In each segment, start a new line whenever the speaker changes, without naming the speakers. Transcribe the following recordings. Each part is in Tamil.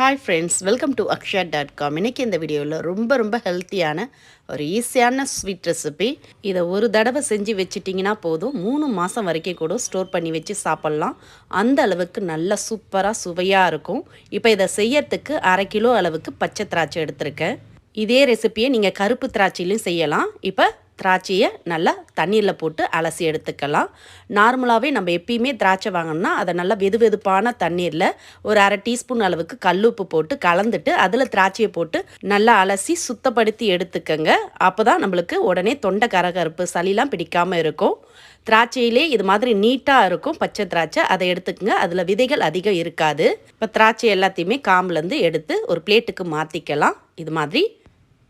Hi friends welcome to Akshaya dot com இன்றைக்கி இந்த வீடியோவில் ரொம்ப ரொம்ப ஹெல்த்தியான ஒரு ஈஸியான ஸ்வீட் ரெசிபி இதை ஒரு தடவை செஞ்சு வச்சுட்டிங்கன்னா போதும். மூணு மாதம் வரைக்கும் கூட ஸ்டோர் பண்ணி வச்சு சாப்பிட்லாம். அந்த அளவுக்கு நல்லா சூப்பராக சுவையாக இருக்கும். இப்போ இதை செய்யறதுக்கு அரை கிலோ அளவுக்கு பச்சை திராட்சை எடுத்திருக்கேன். இதே ரெசிப்பியை நீங்கள் கருப்பு திராட்சையிலையும் செய்யலாம். இப்போ திராட்சையை நல்லா தண்ணீரில் போட்டு அலசி எடுத்துக்கலாம். நார்மலாகவே நம்ம எப்பயுமே திராட்சை வாங்கினோம்னா அதை நல்லா வெது வெதுப்பான தண்ணீரில் ஒரு அரை டீஸ்பூன் அளவுக்கு கல்லுப்பு போட்டு கலந்துட்டு அதில் திராட்சையை போட்டு நல்லா அலசி சுத்தப்படுத்தி எடுத்துக்கங்க. அப்போ தான் நம்மளுக்கு உடனே தொண்டை கரகருப்பு சளிலாம் பிடிக்காமல் இருக்கும். திராட்சையிலே இது மாதிரி நீட்டாக இருக்கும் பச்சை திராட்சை. அதை எடுத்துக்கங்க. அதில் விதைகள் அதிகம் இருக்காது. இப்போ திராட்சை எல்லாத்தையுமே காம்புலேருந்து எடுத்து ஒரு பிளேட்டுக்கு மாற்றிக்கலாம். இது மாதிரி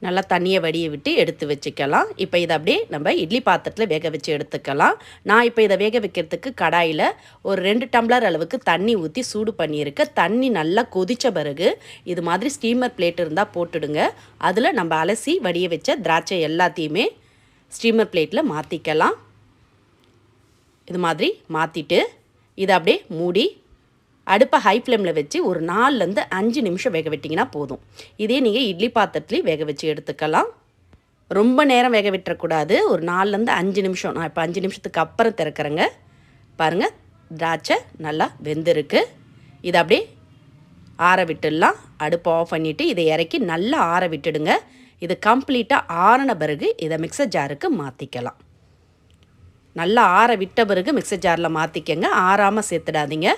நல்லா தண்ணியை வடிய விட்டு எடுத்து வச்சுக்கலாம். இப்போ இதை அப்படியே நம்ம இட்லி பாத்திரத்தில் வேக வச்சு எடுத்துக்கலாம். நான் இப்போ இதை வேக வைக்கிறதுக்கு கடாயில் ஒரு ரெண்டு டம்ளர் அளவுக்கு தண்ணி ஊற்றி சூடு பண்ணியிருக்கேன் தண்ணி நல்லா கொதித்த பிறகு இது மாதிரி ஸ்டீமர் பிளேட் இருந்தால் போட்டுடுங்க. அதில் நம்ம அலசி வடிய வச்ச திராட்சை எல்லாத்தையுமே ஸ்டீமர் பிளேட்டில் மாற்றிக்கலாம் இது மாதிரி மாற்றிட்டு இதை அப்படியே மூடி அடுப்பை ஹை ஃப்ளேமில் வச்சு ஒரு நாலுலேருந்து அஞ்சு நிமிஷம் வேக விட்டிங்கன்னா போதும். இதே நீங்கள் இட்லி பாத்திரத்துலேயும் வேக வச்சு எடுத்துக்கலாம். ரொம்ப நேரம் வேக விட்டுறக்கூடாது. ஒரு நாலுலேருந்து அஞ்சு நிமிஷம். நான் இப்போ அஞ்சு நிமிஷத்துக்கு அப்புறம் திறக்கிறேங்க. பாருங்கள் திராட்சை நல்லா வெந்திருக்கு. இதை அப்படியே ஆற விட்டுடலாம். அடுப்பை ஆஃப் பண்ணிவிட்டு இதை இறக்கி நல்லா ஆற விட்டுடுங்க. இது கம்ப்ளீட்டாக ஆறின பிறகு இதை மிக்சர் ஜாருக்கு மாற்றிக்கலாம் நல்லா ஆற விட்ட பிறகு மிக்சர் ஜாரில் மாற்றிக்கங்க ஆறாமல் சேர்த்துடாதீங்க.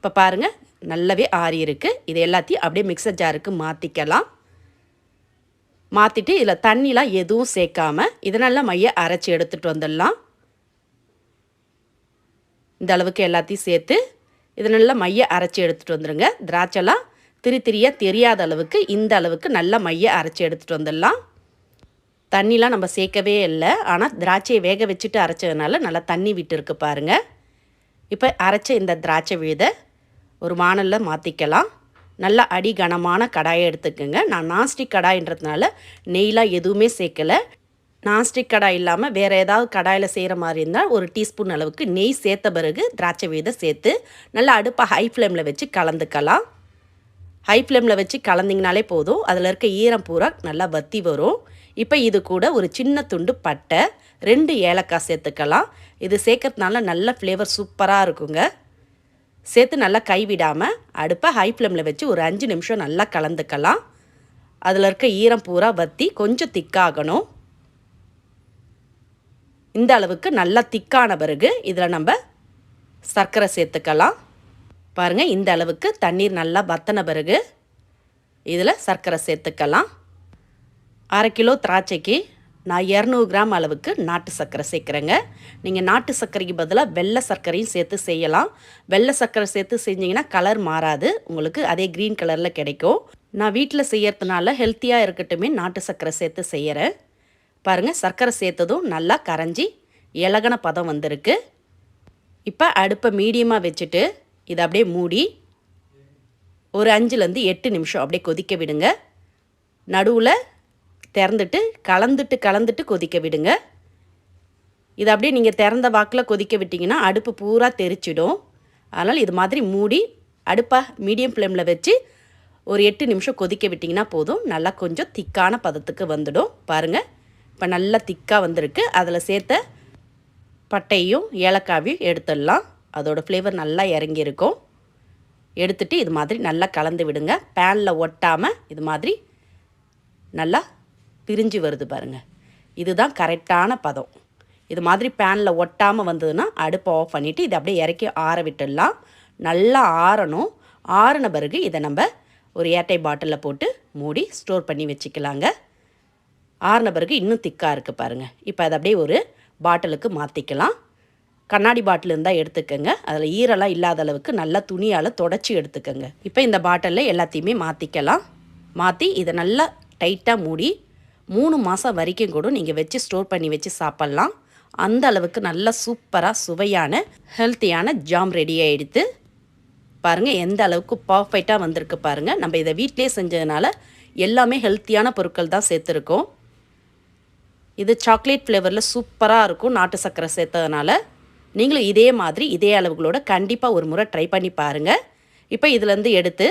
இப்போ பாருங்கள் நல்லாவே ஆறி இருக்குது இது எல்லாத்தையும் அப்படியே மிக்சர் ஜாருக்கு மாற்றிக்கலாம் மாற்றிட்டு இதில் தண்ணிலாம் எதுவும் சேர்க்காமல் இதை நல்லா மைய அரைச்சி எடுத்துகிட்டு வந்துடலாம். இந்த அளவுக்கு எல்லாத்தையும் சேர்த்து இதை நல்லா மைய அரைச்சி எடுத்துகிட்டு வந்துடுங்க திராட்சைலாம் திரி திரியாக தெரியாத அளவுக்கு இந்த அளவுக்கு நல்லா மைய அரைச்சி எடுத்துகிட்டு வந்துடலாம். தண்ணிலாம் நம்ம சேர்க்கவே இல்லை. ஆனால் திராட்சையை வேக வச்சுட்டு அரைச்சதுனால நல்லா தண்ணி விட்டு இருக்கு பாருங்கள் இப்போ அரைச்ச இந்த திராட்சை விழுதை ஒரு வானலில் மாற்றிக்கலாம் நல்லா அடி கனமான கடாயை எடுத்துக்கோங்க. நான் நான்ஸ்டிக் கடாயின்றதுனால நெய்லாம் எதுவுமே சேர்க்கலை. நான்ஸ்டிக் கடாய் இல்லாமல் வேறு ஏதாவது கடாயில் செய்கிற மாதிரி இருந்தால் ஒரு டீஸ்பூன் அளவுக்கு நெய் சேர்த்த பிறகு திராட்சை வீதை சேர்த்து நல்லா அடுப்பை ஹை ஃப்ளேமில் வச்சு கலந்துக்கலாம். ஹை ஃப்ளேமில் வச்சு கலந்திங்கனாலே போதும். அதில் இருக்க ஈரம் பூரா நல்லா வத்தி வரும். இப்போ இது கூட ஒரு சின்ன துண்டு பட்டை ரெண்டு ஏலக்காய் சேர்த்துக்கலாம். இது சேர்க்கறதுனால நல்ல ஃப்ளேவர் சூப்பராக இருக்குங்க. சேர்த்து நல்லா கைவிடாமல் அடுப்பை ஹை ஃப்ளேமில் வச்சு ஒரு அஞ்சு நிமிஷம் நல்லா கலந்துக்கலாம். அதில் இருக்க ஈரம் பூரா வற்றி கொஞ்சம் திக்காகணும். இந்த அளவுக்கு நல்லா திக்கான பிறகு இதில் நம்ம சர்க்கரை சேர்த்துக்கலாம். பாருங்கள் இந்த அளவுக்கு தண்ணீர் நல்லா வத்தின பிறகு இதில் சர்க்கரை சேர்த்துக்கலாம். அரை கிலோ திராட்சைக்கு நான் இரநூறு கிராம் அளவுக்கு நாட்டு சர்க்கரை சேர்க்குறேங்க. நீங்கள் நாட்டு சர்க்கரைக்கு பதிலாக வெள்ளை சர்க்கரையும் சேர்த்து செய்யலாம். வெள்ளை சர்க்கரை சேர்த்து செஞ்சிங்கன்னா கலர் மாறாது. உங்களுக்கு அதே க்ரீன் கலரில் கிடைக்கும். நான் வீட்டில் செய்யறதுனால ஹெல்த்தியாக இருக்கட்டுமே நாட்டு சர்க்கரை சேர்த்து செய்கிறேன் பாருங்கள் சர்க்கரை சேர்த்ததும் நல்லா கரைஞ்சி இலகன பதம் வந்திருக்கு. இப்போ அடுப்பை மீடியமாக வச்சுட்டு இதை அப்படியே மூடி ஒரு அஞ்சுலேருந்து எட்டு நிமிஷம் அப்படியே கொதிக்க விடுங்க. நடுவில் திறந்துட்டு கலந்துட்டு கலந்துட்டு கொதிக்க விடுங்க. இது அப்படியே நீங்கள் திறந்த வாக்கில் கொதிக்க விட்டிங்கன்னா அடுப்பு பூரா தெரிச்சிடும். அதனால் இது மாதிரி மூடி அடுப்பை மீடியம் ஃப்ளேமில் வச்சு ஒரு எட்டு நிமிஷம் கொதிக்க விட்டிங்கன்னா போதும். நல்லா கொஞ்சம் திக்கான பதத்துக்கு வந்துடும். பாருங்கள் இப்போ நல்லா திக்காக வந்திருக்கு. அதில் சேர்த்த பட்டையும் ஏலக்காவையும் எடுத்துடலாம். அதோடய ஃப்ளேவர் நல்லா இறங்கியிருக்கும். எடுத்துகிட்டு இது மாதிரி நல்லா கலந்து விடுங்க. பேனில் ஒட்டாமல் இது மாதிரி நல்லா பிரிஞ்சு வருது பாருங்கள் இதுதான் கரெக்டான பதம். இது மாதிரி பேனில் ஒட்டாமல் வந்ததுன்னா அடுப்பை ஆஃப் பண்ணிவிட்டு இதை அப்படியே இறக்கி ஆற விட்டுடலாம். நல்லா ஆறணும். ஆறின பிறகு இதை நம்ம ஒரு ஏட்டை பாட்டிலில் போட்டு மூடி ஸ்டோர் பண்ணி வச்சுக்கலாங்க. ஆறின பிறகு இன்னும் திக்காக இருக்குது பாருங்கள் இப்போ அதை அப்படியே ஒரு பாட்டிலுக்கு மாற்றிக்கலாம் கண்ணாடி பாட்டில் இருந்தால் எடுத்துக்கோங்க. அதில் ஈரெல்லாம் இல்லாத அளவுக்கு நல்லா துணியால் தொடச்சி எடுத்துக்கோங்க. இப்போ இந்த பாட்டிலில் எல்லாத்தையுமே மாற்றிக்கலாம் மாற்றி இதை நல்லா டைட்டாக மூடி மூணு மாதம் வரைக்கும் கூட நீங்கள் வச்சு ஸ்டோர் பண்ணி வச்சு சாப்பிட்லாம். அந்த அளவுக்கு நல்ல சூப்பராக சுவையான ஹெல்த்தியான ஜாம் ரெடி ஆகிடுது பாருங்கள் எந்த அளவுக்கு பர்ஃபெக்டாக வந்திருக்கு பாருங்கள் நம்ம இதை வீட்டிலே செஞ்சதுனால எல்லாமே ஹெல்த்தியான பொருட்கள் தான் சேர்த்துருக்கோம். இது சாக்லேட் ஃப்ளேவரில் சூப்பராக இருக்கும் நாட்டு சர்க்கரை சேர்த்ததுனால. நீங்களும் இதே மாதிரி இதே அளவுகளோட கண்டிப்பாக ஒரு முறை ட்ரை பண்ணி பாருங்கள் இப்போ இதுலேருந்து எடுத்து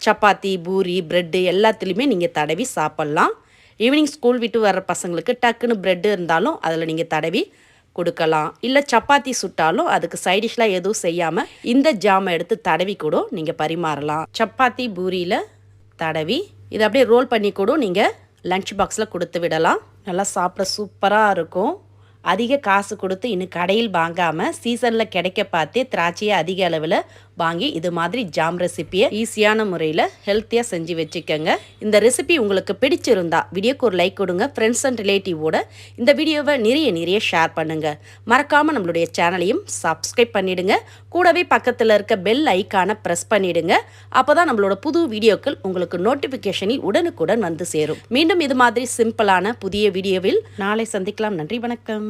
சப்பாத்தி பூரி ப்ரெட்டு எல்லாத்துலேயுமே நீங்கள் தடவி சாப்பிட்லாம். ஈவினிங் ஸ்கூல் விட்டு வர்ற பசங்களுக்கு டக்குன்னு ப்ரெட்டு இருந்தாலும் அதில் நீங்கள் தடவி கொடுக்கலாம். இல்லை சப்பாத்தி சுட்டாலும் அதுக்கு சைடிஷ்லாம் எதுவும் செய்யாமல் இந்த ஜாமை எடுத்து தடவி கூட நீங்கள் பரிமாறலாம். சப்பாத்தி பூரியில் தடவி இதை அப்படியே ரோல் பண்ணி கூட நீங்கள் லஞ்ச் பாக்ஸில் கொடுத்து விடலாம். நல்லா சாப்பிட சூப்பராக இருக்கும். அதிக காசு கொடுத்து இன்னும் கடையில் வாங்காமல் சீசனில் கிடைக்க பார்த்தே திராட்சையை அதிக அளவில் வாங்கி இது மாதிரி ஜாம் ரெசிப்பியை ஈஸியான முறையில் ஹெல்த்தியாக செஞ்சு வச்சுக்கோங்க. இந்த ரெசிபி உங்களுக்கு பிடிச்சிருந்தா வீடியோக்கு ஒரு லைக் கொடுங்க ஃப்ரெண்ட்ஸ் அண்ட் ரிலேட்டிவோட இந்த வீடியோவை நிறைய நிறைய ஷேர் பண்ணுங்கள் மறக்காமல் நம்மளுடைய சேனலையும் சப்ஸ்கிரைப் பண்ணிவிடுங்க கூடவே பக்கத்தில் இருக்க பெல் ஐக்கானை ப்ரெஸ் பண்ணிவிடுங்க அப்போ தான் நம்மளோட புது வீடியோக்கள் உங்களுக்கு நோட்டிஃபிகேஷனில் உடனுக்குடன் வந்து சேரும். மீண்டும் இது மாதிரி சிம்பிளான புதிய வீடியோவில் நாளை சந்திக்கலாம். நன்றி வணக்கம்.